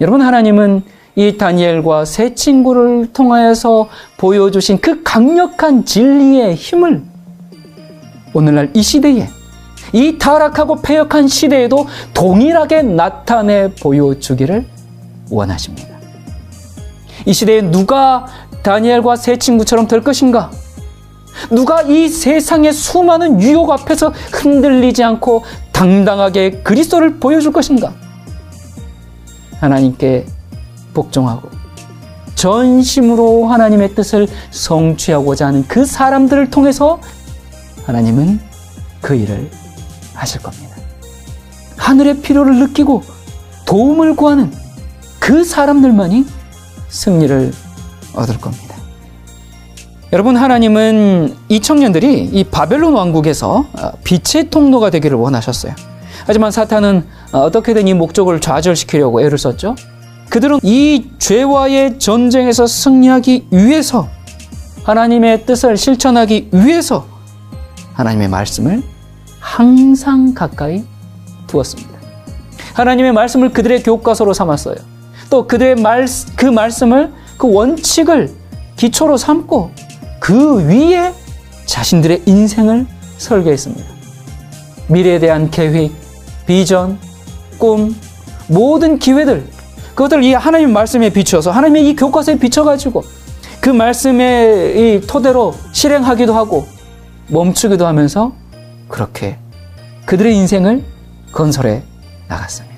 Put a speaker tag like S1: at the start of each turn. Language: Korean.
S1: 여러분 하나님은 이 다니엘과 세 친구를 통하여서 보여주신 그 강력한 진리의 힘을 오늘날 이 시대에 이 타락하고 패역한 시대에도 동일하게 나타내 보여주기를 원하십니다. 이 시대에 누가 다니엘과 세 친구처럼 될 것인가? 누가 이 세상의 수많은 유혹 앞에서 흔들리지 않고 당당하게 그리스도를 보여줄 것인가? 하나님께 복종하고 전심으로 하나님의 뜻을 성취하고자 하는 그 사람들을 통해서 하나님은 그 일을 하실 겁니다. 하늘의 필요를 느끼고 도움을 구하는 그 사람들만이 승리를 얻을 겁니다. 여러분, 하나님은 이 청년들이 이 바벨론 왕국에서 어, 빛의 통로가 되기를 원하셨어요. 하지만 사탄은 어, 어떻게든 이 목적을 좌절시키려고 애를 썼죠. 그들은 이 죄와의 전쟁에서 승리하기 위해서 하나님의 뜻을 실천하기 위해서 하나님의 말씀을 항상 가까이 두었습니다. 하나님의 말씀을 그들의 교과서로 삼았어요. 또 그들의 말, 그 말씀을 그 원칙을 기초로 삼고 그 위에 자신들의 인생을 설계했습니다. 미래에 대한 계획, 비전, 꿈, 모든 기회들, 그것들을 이 하나님 말씀에 비추어서 하나님의 이 교과서에 비춰가지고 그 말씀의 이 토대로 실행하기도 하고 멈추기도 하면서 그렇게 그들의 인생을 건설해 나갔습니다.